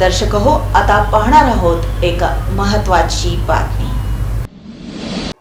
दर्शक हो आता पाहणार आहोत एक महत्वाची बातमी.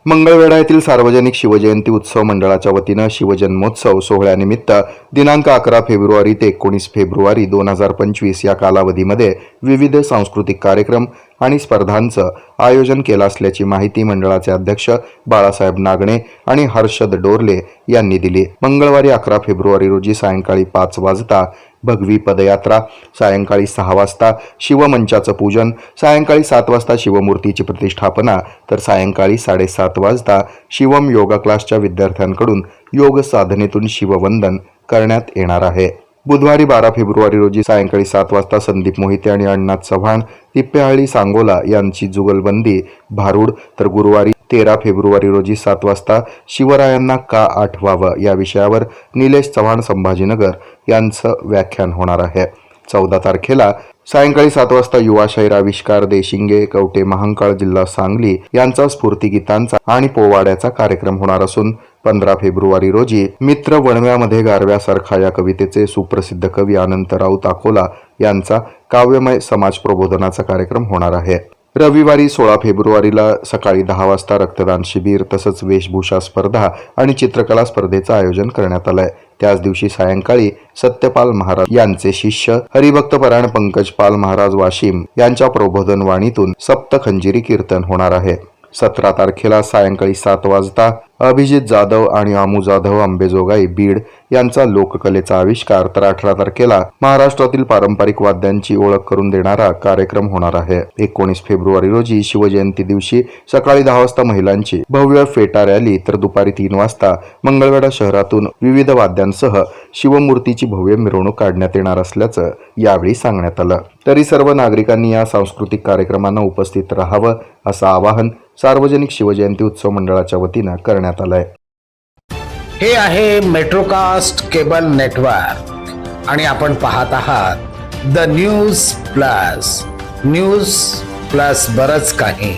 मंगळवेढा येथील सार्वजनिक शिवजयंती उत्सव मंडळाच्या वतीनं शिवजन्मोत्सव सोहळ्यानिमित्त दिनांक अकरा फेब्रुवारी ते एकोणीस फेब्रुवारी दोन हजार पंचवीस या कालावधीमध्ये विविध सांस्कृतिक कार्यक्रम आणि स्पर्धांचं आयोजन केलं असल्याची माहिती मंडळाचे अध्यक्ष बाळासाहेब नागणे आणि हर्षद डोरले यांनी दिली. मंगळवारी अकरा फेब्रुवारी रोजी सायंकाळी पाच वाजता भगवी पदयात्रा सायंकाळी सहा वाजता शिवमंचाचं पूजन सायंकाळी सात वाजता शिवमूर्तीची प्रतिष्ठापना तर सायंकाळी साडेसात वाजता शिवम योगा क्लासच्या विद्यार्थ्यांकडून योग साधनेतून शिववंदन करण्यात येणार आहे. बुधवारी बारा फेब्रुवारी रोजी सायंकाळी सात वाजता संदीप मोहिते आणि अण्णा चव्हाण तिप्पेहाळी सांगोला यांची जुगलबंदी भारूड. तर गुरुवारी तेरा फेब्रुवारी रोजी सात वाजता शिवरायांना का आठवावं या विषयावर निलेश चव्हाण संभाजीनगर यांचं व्याख्यान होणार आहे. चौदा तारखेला सायंकाळी सात वाजता युवाशाहीर आविष्कार देशिंगे कवटे महांकाळ जिल्हा सांगली यांचा स्फूर्तिगीतांचा आणि पोवाड्याचा कार्यक्रम होणार असून पंधरा फेब्रुवारी रोजी मित्र वणव्यामध्ये गारव्यासारखा या कवितेचे सुप्रसिद्ध कवी अनंत राऊत अकोला यांचा काव्यमय समाज प्रबोधनाचा कार्यक्रम होणार आहे. रविवारी सोळा फेब्रुवारीला सकाळी दहा वाजता रक्तदान शिबिर तसंच वेशभूषा स्पर्धा आणि चित्रकला स्पर्धेचं आयोजन करण्यात आलंय. त्याच दिवशी सायंकाळी सत्यपाल महाराज यांचे शिष्य हरिभक्त परायण पंकज पाल महाराज वाशिम यांच्या प्रबोधन वाणीतून सप्तखंजिरी कीर्तन होणार आहे. सतरा तारखेला सायंकाळी सात वाजता अभिजित जाधव आणि आमू जाधव आंबेजोगाई बीड यांचा लोककलेचा आविष्कार तर अठरा तारखेला महाराष्ट्रातील पारंपरिक वाद्यांची ओळख करून देणारा कार्यक्रम होणार आहे. एकोणीस फेब्रुवारी रोजी शिवजयंती दिवशी सकाळी दहा वाजता महिलांची भव्य फेटा रॅली तर दुपारी तीन वाजता मंगळवेढा शहरातून विविध वाद्यांसह शिवमूर्तीची भव्य मिरवणूक काढण्यात येणार असल्याचं यावेळी सांगण्यात आलं. तरी सर्व नागरिकांनी या सांस्कृतिक कार्यक्रमांना उपस्थित राहावं असं आवाहन सार्वजनिक शिवजयंती उत्सव मंडळाच्या वतीनं करण्यात आलाय. हे आहे मेट्रोकास्ट केबल नेटवर्क आणि आपण पाहत आहात the news plus news plus बरच काही.